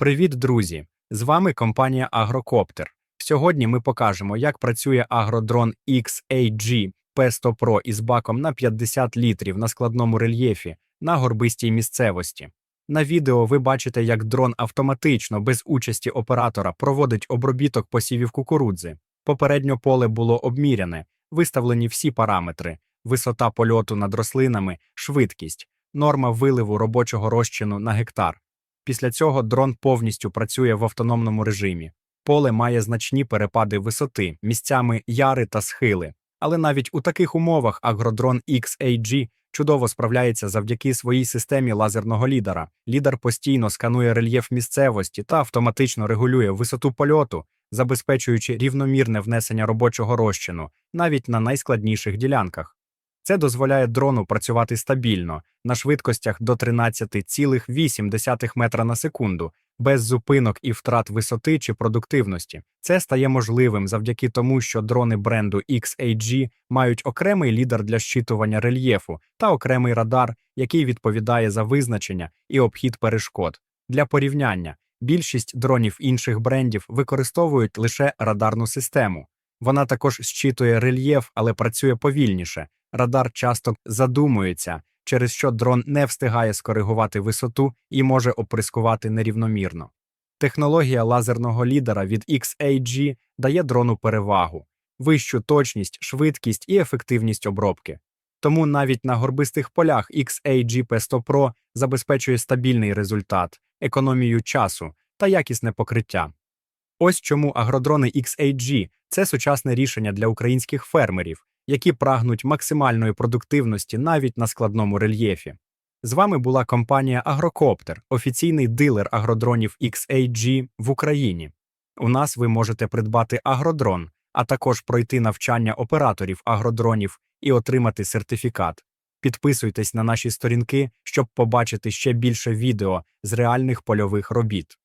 Привіт, друзі! З вами компанія Агрокоптер. Сьогодні ми покажемо, як працює агродрон XAG P100 Pro із баком на 50 літрів на складному рельєфі на горбистій місцевості. На відео ви бачите, як дрон автоматично, без участі оператора, проводить обробіток посівів кукурудзи. Попередньо поле було обміряне, виставлені всі параметри: висота польоту над рослинами, швидкість, норма виливу робочого розчину на гектар. Після цього дрон повністю працює в автономному режимі. Поле має значні перепади висоти, місцями яри та схили. Але навіть у таких умовах агродрон XAG чудово справляється завдяки своїй системі лазерного лідера. Лідар постійно сканує рельєф місцевості та автоматично регулює висоту польоту, забезпечуючи рівномірне внесення робочого розчину навіть на найскладніших ділянках. Це дозволяє дрону працювати стабільно на швидкостях до 13,8 метра на секунду, без зупинок і втрат висоти чи продуктивності. Це стає можливим завдяки тому, що дрони бренду XAG мають окремий лідер для щитування рельєфу та окремий радар, який відповідає за визначення і обхід перешкод. Для порівняння більшість дронів інших брендів використовують лише радарну систему. Вона також щитує рельєф, але працює повільніше. Радар часто задумується, через що дрон не встигає скоригувати висоту і може оприскувати нерівномірно. Технологія лазерного лідера від XAG дає дрону перевагу, вищу точність, швидкість і ефективність обробки. Тому навіть на горбистих полях XAG P100 Pro забезпечує стабільний результат, економію часу та якісне покриття. Ось чому агродрони XAG – це сучасне рішення для українських фермерів, які прагнуть максимальної продуктивності навіть на складному рельєфі. З вами була компанія Агрокоптер, офіційний дилер агродронів XAG в Україні. У нас ви можете придбати агродрон, а також пройти навчання операторів агродронів і отримати сертифікат. Підписуйтесь на наші сторінки, щоб побачити ще більше відео з реальних польових робіт.